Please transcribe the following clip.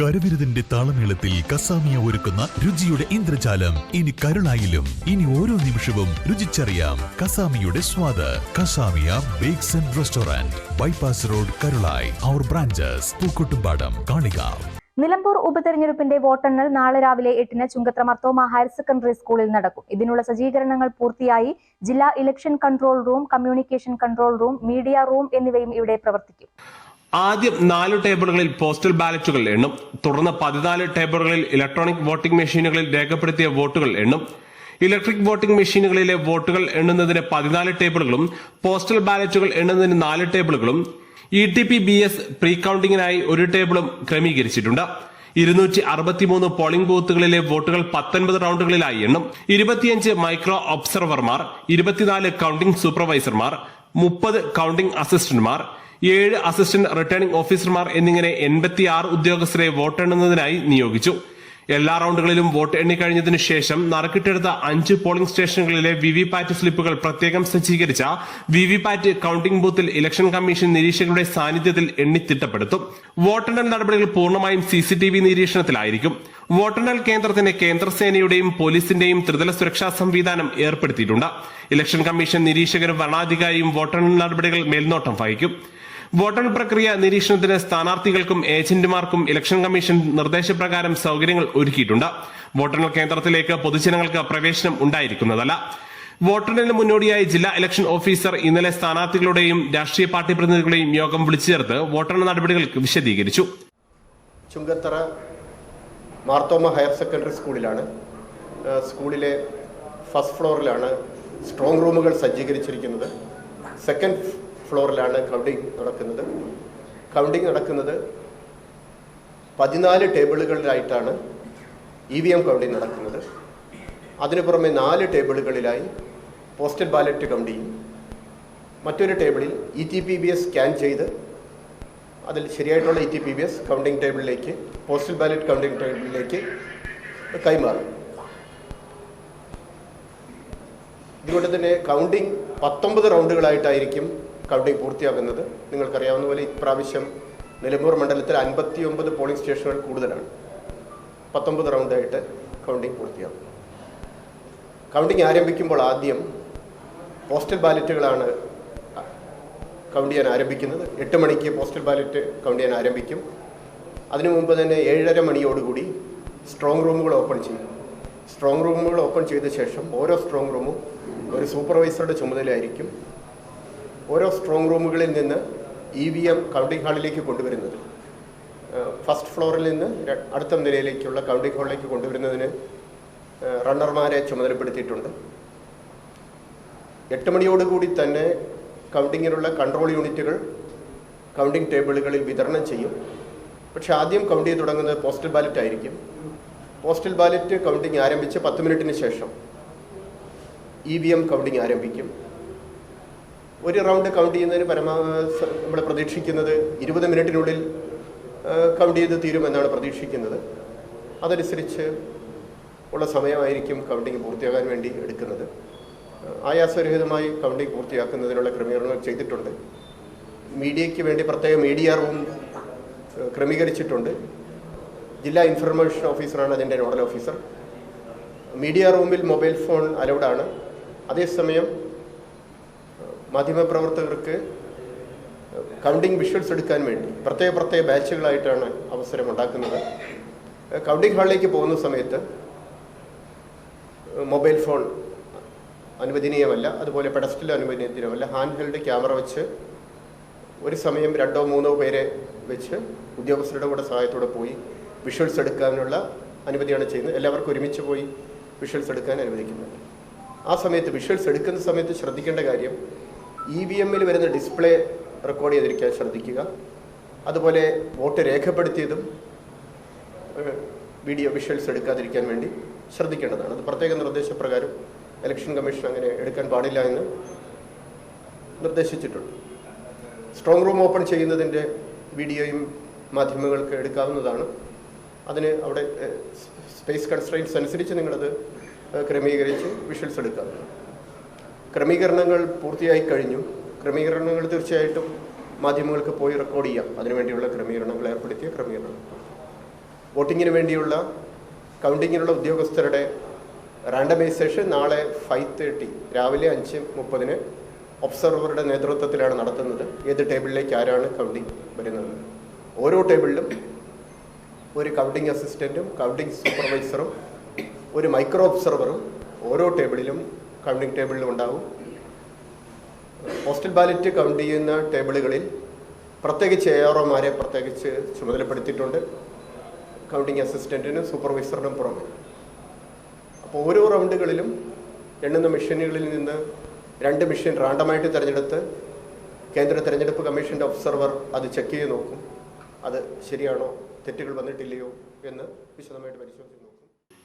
കരവിരുതിന്റെ താളമേളത്തിൽ കസാമിയ ഒരുക്കുന്ന രുചിയുടെ ഇന്ദ്രജാലം. ഇനി കരുളായിലും ഇനി ഓരോ നിമിഷവും രുചിച്ചറിയാം കസാമിയുടെ സ്വാദ്. Casamia bakes and restaurant bypass road Karulai. Our branches Pookkottumpadam Kalikavu. Nilambur ഉപതെരഞ്ഞെടുപ്പിന്റെ വോട്ടെണ്ണൽ നാളെ രാവിലെ എട്ടിന് ചുങ്കത്ര മർത്തോമ ഹയർ സെക്കൻഡറി സ്കൂളിൽ നടക്കും. ഇതിനുള്ള സജ്ജീകരണങ്ങൾ പൂർത്തിയായി ജില്ലാ election control room communication control room media room എന്നിവയും ഇവിടെ പ്രവർത്തിക്കും. ആദ്യം നാല് ടേബിളുകളിൽ പോസ്റ്റൽ ബാലറ്റുകൾ എണ്ണും തുടർന്ന് പതിനാല് ടേബിളുകളിൽ ഇലക്ട്രോണിക് വോട്ടിംഗ് മെഷീനുകളിൽ രേഖപ്പെടുത്തിയ വോട്ടുകൾ എണ്ണും. ഇലക്ട്രിക് വോട്ടിംഗ് മെഷീനുകളിലെ വോട്ടുകൾ എണ്ണുന്നതിന് പതിനാല് ടേബിളുകളും പോസ്റ്റൽ ബാലറ്റുകൾ എണ്ണുന്നതിന് നാല് ടേബിളുകളും E T P B S pre കൌണ്ടിങ്ങിനായി ഒരു ടേബിളും ക്രമീകരിച്ചിട്ടുണ്ട്. ഇരുന്നൂറ്റി അറുപത്തിമൂന്ന് പോളിംഗ് ബൂത്തുകളിലെ വോട്ടുകൾ പത്തൊൻപത് റൗണ്ടുകളിലായി എണ്ണും. ഇരുപത്തിയഞ്ച് മൈക്രോ ഒബ്സർവർമാർ ഇരുപത്തിനാല് കൌണ്ടിംഗ് സൂപ്പർവൈസർമാർ മുപ്പത് കൌണ്ടിംഗ് അസിസ്റ്റന്റുമാർ ഏഴ് അസിസ്റ്റന്റ് റിട്ടേണിംഗ് ഓഫീസർമാർ എന്നിങ്ങനെ എൺപത്തിയാറ് ഉദ്യോഗസ്ഥരെ വോട്ടെണ്ണുന്നതിനായി നിയോഗിച്ചു. എല്ലാ റൌണ്ടുകളിലും വോട്ട് എണ്ണിക്കഴിഞ്ഞതിനു ശേഷം നറുക്കിട്ടെടുത്ത അഞ്ച് പോളിംഗ് സ്റ്റേഷനുകളിലെ വിവിപാറ്റ് സ്ലിപ്പുകൾ പ്രത്യേകം സജ്ജീകരിച്ച വിവിപാറ്റ് കൌണ്ടിംഗ് ബൂത്തിൽ ഇലക്ഷൻ കമ്മീഷൻ നിരീക്ഷകരുടെ സാന്നിധ്യത്തിൽ എണ്ണിത്തിട്ടപ്പെടുത്തും വോട്ടെണ്ണൽ നടപടികൾ പൂർണമായും സിസിടിവി നിരീക്ഷണത്തിലായിരിക്കും. വോട്ടെണ്ണൽ കേന്ദ്രത്തിന് കേന്ദ്രസേനയുടെയും പോലീസിന്റെയും ത്രിതല സുരക്ഷാ സംവിധാനം ഏർപ്പെടുത്തിയിട്ടുണ്ട്. ഇലക്ഷൻ കമ്മീഷൻ നിരീക്ഷകരും വരണാധികാരിയും വോട്ടെണ്ണൽ നടപടികൾ മേൽനോട്ടം വഹിക്കും. വോട്ടെണ്ണൽ പ്രക്രിയ നിരീക്ഷണത്തിന് സ്ഥാനാർത്ഥികൾക്കും ഏജന്റുമാർക്കും ഇലക്ഷൻ കമ്മീഷൻ നിർദ്ദേശപ്രകാരം സൗകര്യങ്ങൾ ഒരുക്കിയിട്ടുണ്ട്. വോട്ടെണ്ണൽ കേന്ദ്രത്തിലേക്ക് പൊതുജനങ്ങൾക്ക് പ്രവേശനം ഉണ്ടായിരിക്കുന്നതല്ല. വോട്ടെണ്ണലിന് മുന്നോടിയായി ജില്ലാ ഇലക്ഷൻ ഓഫീസർ ഇന്നലെ സ്ഥാനാർത്ഥികളുടെയും രാഷ്ട്രീയ പാർട്ടി പ്രതിനിധികളുടെയും യോഗം വിളിച്ചു ചേർത്ത് വോട്ടെണ്ണൽ നടപടികൾ വിശദീകരിച്ചു. ചുങ്കത്തറ മാർത്തോമ ഹയർ സെക്കൻഡറി സ്കൂളിലാണ്. സ്കൂളിലെ ഫസ്റ്റ് ഫ്ലോറിലാണ് സ്ട്രോങ് റൂമുകൾ സജ്ജീകരിച്ചിരിക്കുന്നത്. സെക്കൻഡ് ഫ്ലോറിലാണ് കൗണ്ടിങ് നടക്കുന്നത്. കൗണ്ടിങ് നടക്കുന്നത് പതിനാല് ടേബിളുകളിലായിട്ടാണ് ഇ വി എം കൗണ്ടിങ് നടക്കുന്നത്. അതിനു പുറമെ നാല് ടേബിളുകളിലായി പോസ്റ്റൽ ബാലറ്റ് കൗണ്ടിങ് മറ്റൊരു ടേബിളിൽ E T P B S scan ചെയ്ത് അതിൽ ശരിയായിട്ടുള്ള E T P B S counting ടേബിളിലേക്ക് postal ballot counting ടേബിളിലേക്ക് കൈമാറും. ഇതുകൊണ്ട് തന്നെ കൗണ്ടിങ് പത്തൊമ്പത് റൗണ്ടുകളായിട്ടായിരിക്കും കൗണ്ടിംഗ് പൂർത്തിയാകുന്നത് നിങ്ങൾക്കറിയാവുന്ന പോലെ ഇപ്രാവശ്യം നിലമ്പൂർ മണ്ഡലത്തിൽ അൻപത്തി ഒമ്പത് പോളിംഗ് സ്റ്റേഷനുകൾ കൂടുതലാണ്. പത്തൊമ്പത് റൗണ്ടായിട്ട് കൗണ്ടിംഗ് പൂർത്തിയാകും. കൗണ്ടിംഗ് ആരംഭിക്കുമ്പോൾ ആദ്യം പോസ്റ്റൽ ബാലറ്റുകളാണ് കൗണ്ട് ചെയ്യാൻ ആരംഭിക്കുന്നത്. എട്ട് മണിക്ക് പോസ്റ്റൽ ബാലറ്റ് കൗണ്ട് ചെയ്യാൻ ആരംഭിക്കും. അതിനു മുമ്പ് തന്നെ ഏഴര മണിയോടുകൂടി സ്ട്രോങ് റൂമുകൾ ഓപ്പൺ ചെയ്യും. സ്ട്രോങ് റൂമുകൾ ഓപ്പൺ ചെയ്ത ശേഷം ഓരോ സ്ട്രോങ് റൂമും ഒരു സൂപ്പർവൈസറുടെ ചുമതലയായിരിക്കും. ഓരോ സ്ട്രോങ് റൂമുകളിൽ നിന്ന് ഇ വി എം കൗണ്ടിംഗ് ഹാളിലേക്ക് കൊണ്ടുവരുന്നത്. ഫസ്റ്റ് ഫ്ലോറിൽ നിന്ന് അടുത്ത നിലയിലേക്കുള്ള കൗണ്ടിംഗ് ഹാളിലേക്ക് കൊണ്ടുവരുന്നതിന് റണ്ണർമാരെ ചുമതലപ്പെടുത്തിയിട്ടുണ്ട്. എട്ട് മണിയോടുകൂടി തന്നെ കൗണ്ടിങ്ങിനുള്ള കൺട്രോൾ യൂണിറ്റുകൾ കൗണ്ടിംഗ് ടേബിളുകളിൽ വിതരണം ചെയ്യും. പക്ഷേ ആദ്യം കൗണ്ട് ചെയ്ത് തുടങ്ങുന്നത് പോസ്റ്റൽ ബാലറ്റ് ആയിരിക്കും. പോസ്റ്റൽ ബാലറ്റ് കൗണ്ടിങ് ആരംഭിച്ച് പത്ത് മിനിറ്റിന് ശേഷം ഇ വി എം കൗണ്ടിങ് ആരംഭിക്കും. ഒരു റൗണ്ട് കൗണ്ട് ചെയ്യുന്നതിന് പരമാവധി നമ്മൾ പ്രതീക്ഷിക്കുന്നത് ഇരുപത് മിനിറ്റിനുള്ളിൽ കൗണ്ട് ചെയ്ത് തീരുമെന്നാണ് പ്രതീക്ഷിക്കുന്നത്. അതനുസരിച്ച് ഉള്ള സമയമായിരിക്കും കൗണ്ടിങ് പൂർത്തിയാകാൻ വേണ്ടി എടുക്കുന്നത്. ആയാസരഹിതമായി കൗണ്ടിങ് പൂർത്തിയാക്കുന്നതിനുള്ള ക്രമീകരണങ്ങൾ ചെയ്തിട്ടുണ്ട്. മീഡിയയ്ക്ക് വേണ്ടി പ്രത്യേക മീഡിയ റൂം ക്രമീകരിച്ചിട്ടുണ്ട്. ജില്ലാ ഇൻഫർമേഷൻ ഓഫീസറാണ് അതിന്റെ നോഡൽ ഓഫീസർ മീഡിയ റൂമിൽ മൊബൈൽ ഫോൺ അലൗഡാണ് അതേസമയം മാധ്യമപ്രവർത്തകർക്ക് കൗണ്ടിംഗ് വിഷ്വൽസ് എടുക്കാൻ വേണ്ടി പ്രത്യേക പ്രത്യേക ബാച്ചുകളായിട്ടാണ് അവസരം ഉണ്ടാക്കുന്നത് കൗണ്ടിംഗ് ഹാളിലേക്ക് പോകുന്ന സമയത്ത് മൊബൈൽ ഫോൺ അനുവദനീയമല്ല അതുപോലെ പെഡസ്റ്റൽ അനുവദനീയമല്ല. ഹാൻഡ് ഹെൽഡ് ക്യാമറ വെച്ച് ഒരു സമയം രണ്ടോ മൂന്നോ പേരെ വെച്ച് ഉദ്യോഗസ്ഥരുടെ കൂടെ സഹായത്തോടെ പോയി വിഷ്വൽസ് എടുക്കാനുള്ള അനുമതിയാണ് ചെയ്യുന്നത്. എല്ലാവർക്കും ഒരുമിച്ച് പോയി വിഷ്വൽസ് എടുക്കാൻ അനുവദിക്കുന്നത്. ആ സമയത്ത് വിഷ്വൽസ് എടുക്കുന്ന സമയത്ത് ശ്രദ്ധിക്കേണ്ട കാര്യം ഇ വി എമ്മിൽ വരുന്ന ഡിസ്പ്ലേ റെക്കോർഡ് ചെയ്തിരിക്കാൻ ശ്രദ്ധിക്കുക. അതുപോലെ വോട്ട് രേഖപ്പെടുത്തിയതും വീഡിയോ വിഷ്വൽസ് എടുക്കാതിരിക്കാൻ വേണ്ടി ശ്രദ്ധിക്കേണ്ടതാണ്. അത് പ്രത്യേക നിർദ്ദേശപ്രകാരം ഇലക്ഷൻ കമ്മീഷൻ അങ്ങനെ എടുക്കാൻ പാടില്ല എന്ന് നിർദ്ദേശിച്ചിട്ടുണ്ട്. സ്ട്രോങ് റൂം ഓപ്പൺ ചെയ്യുന്നതിന്റെ വീഡിയോയും മാധ്യമങ്ങൾക്ക് എടുക്കാവുന്നതാണ്. അതിന് അവിടെ സ്പേസ് കൺസ്ട്രെയിൻസ് അനുസരിച്ച് നിങ്ങളത് ക്രമീകരിച്ച് വിഷ്വൽസ് എടുക്കാവുന്നതാണ്. ക്രമീകരണങ്ങൾ പൂർത്തിയായി കഴിഞ്ഞു. ക്രമീകരണങ്ങൾ തീർച്ചയായിട്ടും മാധ്യമങ്ങൾക്ക് പോയി റെക്കോർഡ് ചെയ്യാം. അതിനുവേണ്ടിയുള്ള ക്രമീകരണങ്ങൾ ഏർപ്പെടുത്തിയ ക്രമീകരണം. വോട്ടിങ്ങിന് വേണ്ടിയുള്ള കൗണ്ടിങ്ങിനുള്ള ഉദ്യോഗസ്ഥരുടെ റാൻഡമൈസേഷൻ നാളെ ഫൈവ് തേർട്ടി രാവിലെ അഞ്ച് മുപ്പതിന് ഒബ്സർവറുടെ നേതൃത്വത്തിലാണ് നടത്തുന്നത്. ഏത് ടേബിളിലേക്ക് ആരാണ് കൗണ്ടിങ് വരുന്നത്? ഓരോ ടേബിളിലും ഒരു കൗണ്ടിങ് അസിസ്റ്റന്റും കൗണ്ടിങ് സൂപ്പർവൈസറും ഒരു മൈക്രോ ഒബ്സർവറും ഓരോ ടേബിളിലും കൗണ്ടിങ് ടേബിളിലും ഉണ്ടാവും. പോസ്റ്റൽ ബാലറ്റ് കൗണ്ട് ചെയ്യുന്ന ടേബിളുകളിൽ പ്രത്യേകിച്ച് എ ആർഒമാരെ പ്രത്യേകിച്ച് ചുമതലപ്പെടുത്തിയിട്ടുണ്ട്. കൗണ്ടിങ് അസിസ്റ്റന്റിനും സൂപ്പർവൈസറിനും പുറമെ. അപ്പോൾ ഓരോ റൗണ്ടുകളിലും എണ്ണുന്ന മെഷീനുകളിൽ നിന്ന് രണ്ട് മെഷീൻ റാണ്ടമായിട്ട് തിരഞ്ഞെടുത്ത് കേന്ദ്ര തിരഞ്ഞെടുപ്പ് കമ്മീഷന്റെ ഒബ്സർവർ അത് ചെക്ക് ചെയ്ത് നോക്കും. അത് ശരിയാണോ? തെറ്റുകൾ വന്നിട്ടില്ലയോ? എന്ന് വിശദമായിട്ട് പരിശോധിച്ച് നോക്കും